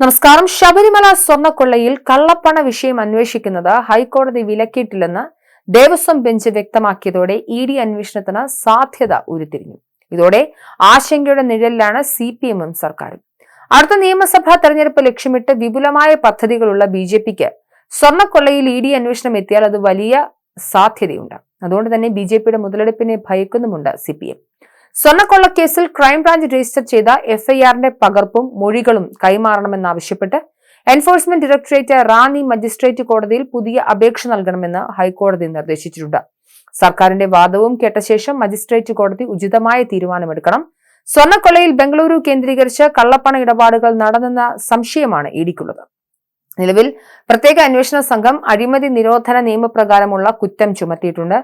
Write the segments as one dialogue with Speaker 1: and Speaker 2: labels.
Speaker 1: നമസ്കാരം. ശബരിമല സ്വർണക്കൊള്ളയിൽ കള്ളപ്പണ വിഷയം അന്വേഷിക്കുന്നത് ഹൈക്കോടതി വിലക്കിയിട്ടില്ലെന്ന് ദേവസ്വം ബെഞ്ച് വ്യക്തമാക്കിയതോടെ ഇ ഡി അന്വേഷണത്തിന് സാധ്യത ഉരുത്തിരിഞ്ഞു. ഇതോടെ ആശങ്കയുടെ നിഴലിലാണ് സി പി എമ്മും സർക്കാരും. അടുത്ത നിയമസഭാ തെരഞ്ഞെടുപ്പ് ലക്ഷ്യമിട്ട് വിപുലമായ പദ്ധതികളുള്ള ബി ജെ പിക്ക് സ്വർണക്കൊള്ളയിൽ ഇ ഡി അന്വേഷണം എത്തിയാൽ അത് വലിയ സാധ്യതയുണ്ട്. അതുകൊണ്ട് തന്നെ ബി ജെ പിയുടെ മുതലെടുപ്പിനെ ഭയക്കുന്നുമുണ്ട് സി പി എം. സ്വർണക്കൊള്ളക്കേസിൽ ക്രൈംബ്രാഞ്ച് രജിസ്റ്റർ ചെയ്ത എഫ്ഐആറിന്റെ പകർപ്പും മൊഴികളും കൈമാറണമെന്നാവശ്യപ്പെട്ട് എൻഫോഴ്സ്മെന്റ് ഡയറക്ടറേറ്റ് റാന്നി മജിസ്ട്രേറ്റ് കോടതിയിൽ പുതിയ അപേക്ഷ നൽകണമെന്ന് ഹൈക്കോടതി നിർദ്ദേശിച്ചിട്ടുണ്ട്. സർക്കാരിന്റെ വാദവും കേട്ട ശേഷം മജിസ്ട്രേറ്റ് കോടതി ഉചിതമായ തീരുമാനമെടുക്കണം. സ്വർണക്കൊള്ളയിൽ ബംഗളൂരു കേന്ദ്രീകരിച്ച് കള്ളപ്പണ ഇടപാടുകൾ നടന്നെന്ന സംശയമാണ് ഇടിക്കുള്ളത്. നിലവിൽ പ്രത്യേക അന്വേഷണ സംഘം അഴിമതി നിരോധന നിയമപ്രകാരമുള്ള കുറ്റം ചുമത്തിയിട്ടുണ്ട്.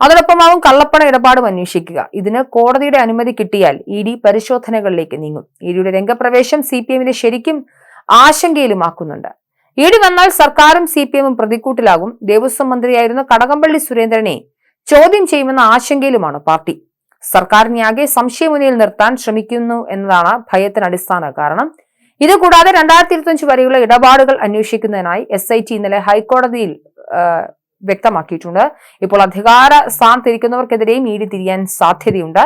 Speaker 1: അതോടൊപ്പമാവും കള്ളപ്പണ ഇടപാടും അന്വേഷിക്കുക. ഇതിന് കോടതിയുടെ അനുമതി കിട്ടിയാൽ ഇ ഡി പരിശോധനകളിലേക്ക് നീങ്ങും. ഇ ഡിയുടെ രംഗപ്രവേശം സി പി എമ്മിനെ ശരിക്കും ആശങ്കയിലുമാക്കുന്നുണ്ട്. ഇ ഡി വന്നാൽ സർക്കാരും സി പി എമ്മും പ്രതിക്കൂട്ടിലാകും. ദേവസ്വം മന്ത്രിയായിരുന്ന കടകംപള്ളി സുരേന്ദ്രനെ ചോദ്യം ചെയ്യുമെന്ന ആശങ്കയിലുമാണ് പാർട്ടി. സർക്കാരിനെയാകെ സംശയമുനയിൽ നിർത്താൻ ശ്രമിക്കുന്നു എന്നതാണ് ഭയത്തിന് അടിസ്ഥാന കാരണം. ഇതുകൂടാതെ രണ്ടായിരത്തി ഇരുപത്തിയഞ്ച് വരെയുള്ള ഇടപാടുകൾ അന്വേഷിക്കുന്നതിനായി എസ് ഐ ടി ഇന്നലെ ഹൈക്കോടതിയിൽ വ്യക്തമാക്കിയിട്ടുണ്ട്. ഇപ്പോൾ അധികാര സ്ഥാനത്തിരിക്കുന്നവർക്കെതിരെയും ഡി തിരിയാൻ സാധ്യതയുണ്ട്.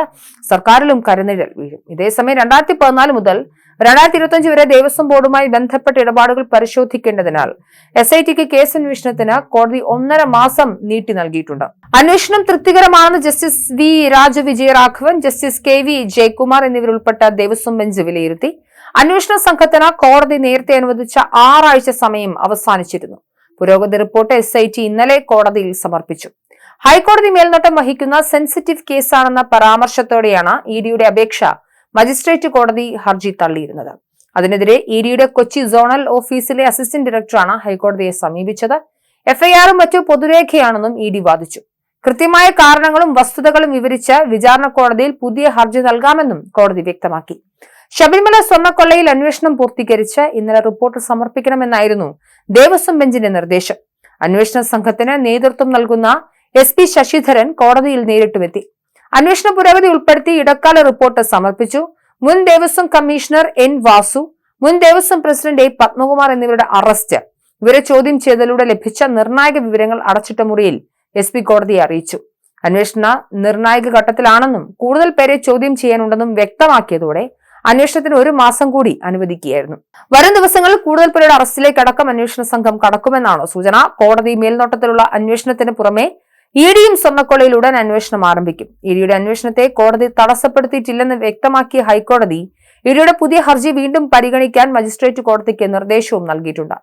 Speaker 1: സർക്കാരിലും കരുനിഴൽ വീഴും. ഇതേസമയം രണ്ടായിരത്തി പതിനാല് മുതൽ രണ്ടായിരത്തി ഇരുപത്തിയഞ്ച് വരെ ദേവസ്വം ബോർഡുമായി ബന്ധപ്പെട്ട ഇടപാടുകൾ പരിശോധിക്കേണ്ടതിനാൽ എസ് ഐ ടിക്ക് കേസ് അന്വേഷണത്തിന് കോടതി ഒന്നര മാസം നീട്ടി നൽകിയിട്ടുണ്ട്. അന്വേഷണം തൃപ്തികരമാണെന്ന് justice V Rajavijayaraghavan justice K V Jayakumar എന്നിവരുൾപ്പെട്ട Devaswom bench വിലയിരുത്തി. അന്വേഷണ സംഘത്തിന് കോടതി നേരത്തെ അനുവദിച്ച ആറാഴ്ച സമയം അവസാനിച്ചിരുന്നു. പുരോഗതി റിപ്പോർട്ട് എസ് ഐ ടി ഇന്നലെ കോടതിയിൽ സമർപ്പിച്ചു. ഹൈക്കോടതി മേൽനോട്ടം വഹിക്കുന്ന സെൻസിറ്റീവ് കേസാണെന്ന പരാമർശത്തോടെയാണ് ഇ ഡിയുടെ അപേക്ഷ മജിസ്ട്രേറ്റ് കോടതി ഹർജി തള്ളിയിരുന്നത്. അതിനെതിരെ ഇ ഡിയുടെ കൊച്ചി സോണൽ ഓഫീസിലെ അസിസ്റ്റന്റ് ഡയറക്ടറാണ് ഹൈക്കോടതിയെ സമീപിച്ചത്. എഫ്ഐആറും മറ്റു പൊതുരേഖയാണെന്നും ഇ ഡി വാദിച്ചു. കൃത്യമായ കാരണങ്ങളും വസ്തുതകളും വിവരിച്ച് വിചാരണ കോടതിയിൽ പുതിയ ഹർജി നൽകാമെന്നും കോടതി വ്യക്തമാക്കി. ശബരിമല സ്വർണക്കൊള്ളയിൽ അന്വേഷണം പൂർത്തീകരിച്ച് ഇന്നലെ റിപ്പോർട്ട് സമർപ്പിക്കണമെന്നായിരുന്നു ദേവസ്വം ബെഞ്ചിന്റെ നിർദ്ദേശം. അന്വേഷണ സംഘത്തിന് നേതൃത്വം നൽകുന്ന എസ് പി ശശിധരൻ കോടതിയിൽ നേരിട്ടുമെത്തി. അന്വേഷണ പുരോഗതി ഉൾപ്പെടുത്തി ഇടക്കാല റിപ്പോർട്ട് സമർപ്പിച്ചു. മുൻ ദേവസ്വം കമ്മീഷണർ എൻ വാസു മുൻ ദേവസ്വം പ്രസിഡന്റ് എ പത്മകുമാർ എന്നിവരുടെ അറസ്റ്റ്. ഇവരെ ചോദ്യം ചെയ്തതിലൂടെ ലഭിച്ച നിർണായക വിവരങ്ങൾ അടച്ചിട്ട മുറിയിൽ എസ് പി കോടതിയെ അറിയിച്ചു. അന്വേഷണ നിർണായക ഘട്ടത്തിലാണെന്നും കൂടുതൽ പേരെ ചോദ്യം ചെയ്യാനുണ്ടെന്നും വ്യക്തമാക്കിയതോടെ അന്വേഷണത്തിന് ഒരു മാസം കൂടി അനുവദിക്കുകയായിരുന്നു. വരും ദിവസങ്ങളിൽ കൂടുതൽ പേരുടെ അറസ്റ്റിലേക്ക് അടക്കം അന്വേഷണ സംഘം കടക്കുമെന്നാണ് സൂചന. കോടതി മേൽനോട്ടത്തിലുള്ള അന്വേഷണത്തിന് പുറമെ ഇ ഡിയും ഉടൻ അന്വേഷണം ആരംഭിക്കും. ഇ ഡിയുടെ അന്വേഷണത്തെ കോടതി തടസ്സപ്പെടുത്തിയിട്ടില്ലെന്ന് വ്യക്തമാക്കിയ ഹൈക്കോടതി ഇഡിയുടെ പുതിയ ഹർജി വീണ്ടും പരിഗണിക്കാൻ മജിസ്ട്രേറ്റ് കോടതിക്ക് നിർദ്ദേശവും നൽകിയിട്ടുണ്ട്.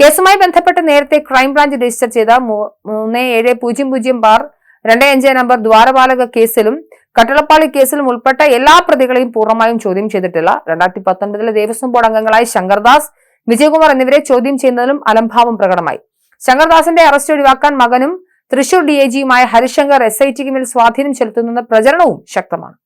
Speaker 1: കേസുമായി ബന്ധപ്പെട്ട് നേരത്തെ ക്രൈംബ്രാഞ്ച് രജിസ്റ്റർ ചെയ്ത മൂന്ന് ഏഴ് പൂജ്യം പൂജ്യം ബാർ രണ്ട് അഞ്ച് നമ്പർ ദ്വാരപാലക കേസിലും കട്ടളപ്പാളി കേസിലും ഉൾപ്പെട്ട എല്ലാ പ്രതികളെയും പൂർണമായും ചോദ്യം ചെയ്തിട്ടില്ല. രണ്ടായിരത്തി പത്തൊൻപതിലെ ദേവസ്വം ബോർഡ് അംഗങ്ങളായ ശങ്കർദാസ് വിജയകുമാർ എന്നിവരെ ചോദ്യം ചെയ്യുന്നതിലും അലംഭാവം പ്രകടമായി. ശങ്കർദാസിന്റെ അറസ്റ്റ് ഒഴിവാക്കാൻ മകനും തൃശൂർ ഡി ഐ ജിയുമായ ഹരിശങ്കർ എസ് ഐ ടിക്ക് മേൽ സ്വാധീനം ചെലുത്തുന്ന പ്രചരണവും ശക്തമാണ്.